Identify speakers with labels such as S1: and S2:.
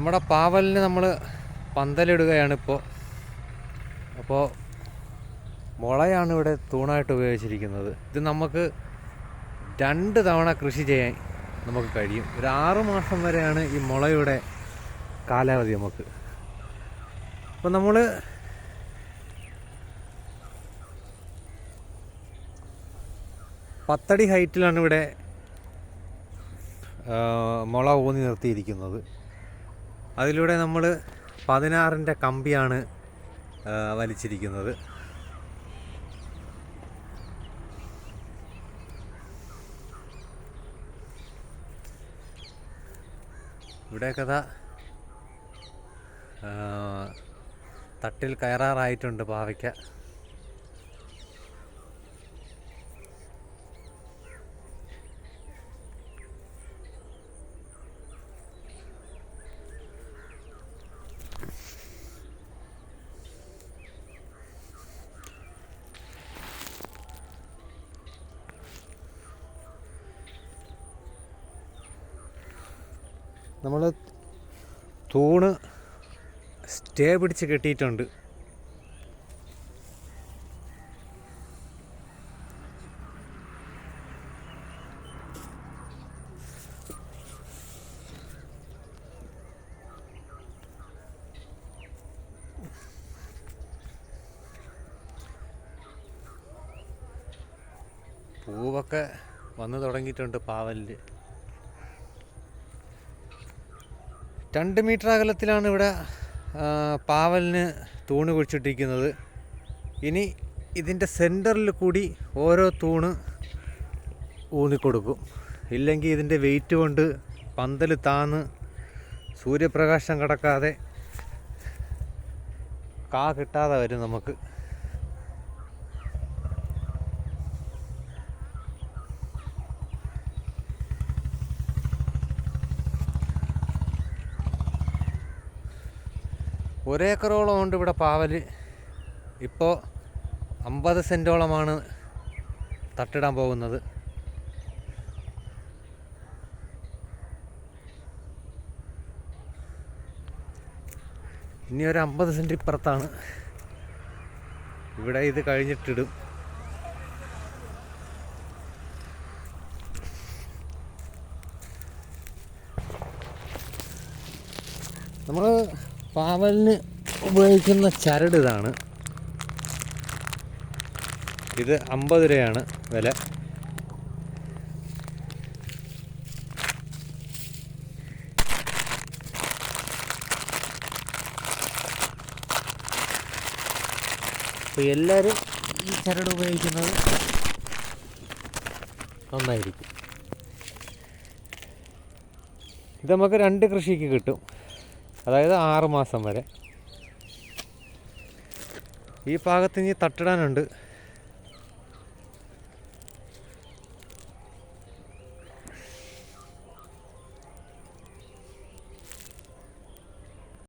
S1: നമ്മുടെ പാവലിന് നമ്മൾ പന്തലിടുകയാണ് ഇപ്പോൾ അപ്പോൾ മുളയാണ് ഇവിടെ തൂണായിട്ട് ഉപയോഗിച്ചിരിക്കുന്നത്. ഇത് നമുക്ക് രണ്ട് തവണ കൃഷി ചെയ്യാൻ നമുക്ക് കഴിയും. ഒരു ആറ് മാസം വരെയാണ് ഈ മുളയുടെ കാലാവധി നമുക്ക്. അപ്പോൾ നമ്മൾ പത്തടി ഹൈറ്റിലാണ് ഇവിടെ മുള ഊന്നി നിർത്തിയിരിക്കുന്നത്. അതിലൂടെ നമ്മൾ പതിനാറിന്റെ കമ്പിയാണ് വലിച്ചിരിക്കുന്നത്. ഇവിടെ കഥ തട്ടിൽ കയറാറായിട്ടുണ്ട് പാവയ്ക്ക. നമ്മൾ തൂണ് സ്റ്റേ പിടിച്ച് കെട്ടിയിട്ടുണ്ട്. പൂവൊക്കെ വന്നു തുടങ്ങിയിട്ടുണ്ട് പാവലിൽ രണ്ട് മീറ്റർ അകലത്തിലാണ് ഇവിടെ പാവലിന് തൂണ് കുഴിച്ചിട്ടിരിക്കുന്നത്. ഇനി ഇതിന്റെ സെന്ററിൽ കൂടി ഓരോ തൂണ് ഊന്നിക്കൊടുക്കും. ഇല്ലെങ്കിൽ ഇതിന്റെ വെയിറ്റ് കൊണ്ട് പന്തൽ താന്ന് സൂര്യപ്രകാശം കടക്കാതെ കാ കിട്ടാതെ വരും നമുക്ക്. ഒരേക്കറോളം ഉണ്ട് ഇവിടെ പാവൽ ഇപ്പോൾ അമ്പത് സെന്റോളമാണ് തട്ടിടാൻ പോകുന്നത്. ഇനി ഒരു അമ്പത് സെന്റ് ഇപ്പുറത്താണ്. ഇവിടെ ഇത് കഴിഞ്ഞിട്ടിടും. നമ്മൾ പാവലിന് ഉപയോഗിക്കുന്ന ചരട് ഇതാണ്. ഇത് അമ്പത് രൂപയാണ് വില എല്ലാവരും ഈ ചരട് ഉപയോഗിക്കുന്നത് നന്നായിരിക്കും. ഇത് നമുക്ക് രണ്ട് കൃഷിക്ക് കിട്ടും. അതായത് ആറ് മാസം വരെ. ഈ ഭാഗത്ത് ഇനി തട്ടിടാനുണ്ട്.